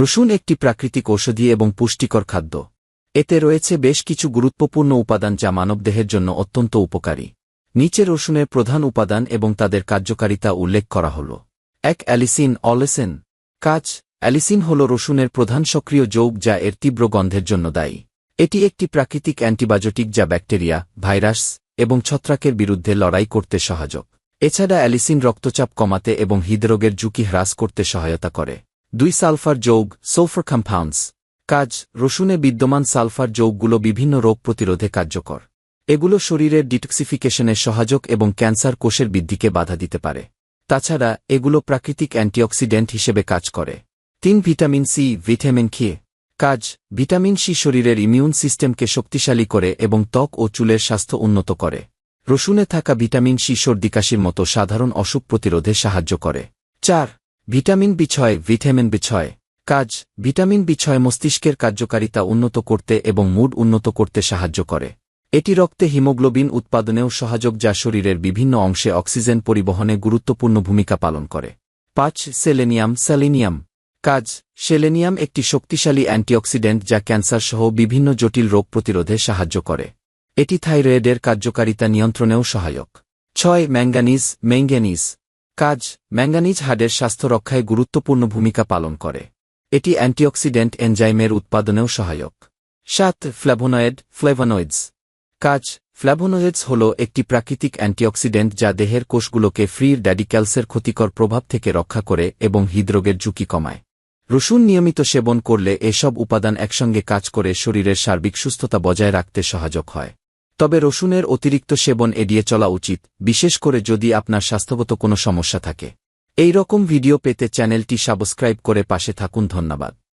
রসুন একটি প্রাকৃতিক ঔষধি এবং পুষ্টিকর খাদ্য। এতে রয়েছে বেশ কিছু গুরুত্বপূর্ণ উপাদান যা মানবদেহের জন্য অত্যন্ত উপকারী। নিচে রসুনের প্রধান উপাদান এবং তাদের কার্যকারিতা উল্লেখ করা হল। এক অ্যালিসিন অলেসেন। কাজ। অ্যালিসিন হল রসুনের প্রধান সক্রিয় যৌগ যা এর তীব্র গন্ধের জন্য দায়ী। এটি একটি প্রাকৃতিক অ্যান্টিবায়োটিক যা ব্যাকটেরিয়া, ভাইরাস এবং ছত্রাকের বিরুদ্ধে লড়াই করতে সহায়ক। এছাড়া অ্যালিসিন রক্তচাপ কমাতে এবং হৃদরোগের ঝুঁকি হ্রাস করতে সহায়তা করে। দুই সালফার যৌগ সোলফার কম্পাউন্ডস কাজ, রসুনে বিদ্যমান সালফার যৌগগুলো বিভিন্ন রোগ প্রতিরোধে কার্যকর। এগুলো শরীরের ডিটক্সিফিকেশনের সহায়ক এবং ক্যান্সার কোষের বৃদ্ধিকে বাধা দিতে পারে। তাছাড়া, এগুলো প্রাকৃতিক অ্যান্টিঅক্সিডেন্ট হিসেবে কাজ করে। তিন, ভিটামিন সি, ভিটামিন খেয়ে কাজ, ভিটামিন সি শরীরের ইমিউন সিস্টেমকে শক্তিশালী করে এবং ত্বক ও চুলের স্বাস্থ্য উন্নত করে। রসুনে থাকা ভিটামিন সি সর্দিকাশির মতো সাধারণ অসুখ প্রতিরোধে সাহায্য করে। চার ভিটামিন বি ছয়, ভিটামিন বি ছয়। কাজ, ভিটামিন বি ছয় মস্তিষ্কের কার্যকারিতা উন্নত করতে এবং মুড উন্নত করতে সাহায্য করে। এটি রক্তে হিমোগ্লোবিন উৎপাদনেও সহায়ক যা শরীরের বিভিন্ন অংশে অক্সিজেন পরিবহনে গুরুত্বপূর্ণ ভূমিকা পালন করে। পাঁচ, সেলেনিয়াম স্যালিনিয়াম কাজ, সেলেনিয়াম একটি শক্তিশালী অ্যান্টিঅক্সিডেন্ট যা ক্যান্সার সহ বিভিন্ন জটিল রোগ প্রতিরোধে সাহায্য করে। এটি থাইরয়েডের কার্যকারিতা নিয়ন্ত্রণেও সহায়ক। ছয়, ম্যাঙ্গানিজ ম্যাঙ্গানিজ। কাজ, ম্যাঙ্গানিজ হাড়ের স্বাস্থ্য রক্ষায় গুরুত্বপূর্ণ ভূমিকা পালন করে। এটি অ্যান্টিঅক্সিডেন্ট এনজাইমের উৎপাদনেও সহায়ক। সাত ফ্ল্যাভোনয়েড ফ্লেভানয়েডস। কাজ ফ্ল্যাভোনয়েডস হল একটি প্রাকৃতিক অ্যান্টিঅক্সিডেন্ট যা দেহের কোষগুলোকে ফ্রি ড্যাডিক্যালসের ক্ষতিকর প্রভাব থেকে রক্ষা করে এবং হৃদরোগের ঝুঁকি কমায়। রসুন নিয়মিত সেবন করলে এসব উপাদান একসঙ্গে কাজ করে শরীরের সার্বিক সুস্থতা বজায় রাখতে সহায়ক হয়। তবে রসুনের অতিরিক্ত সেবন এড়িয়ে চলা উচিত, বিশেষ করে যদি আপনার স্বাস্থ্যগত কোনো সমস্যা থাকে। এই রকম ভিডিও পেতে চ্যানেলটি সাবস্ক্রাইব করে পাশে থাকুন, ধন্যবাদ।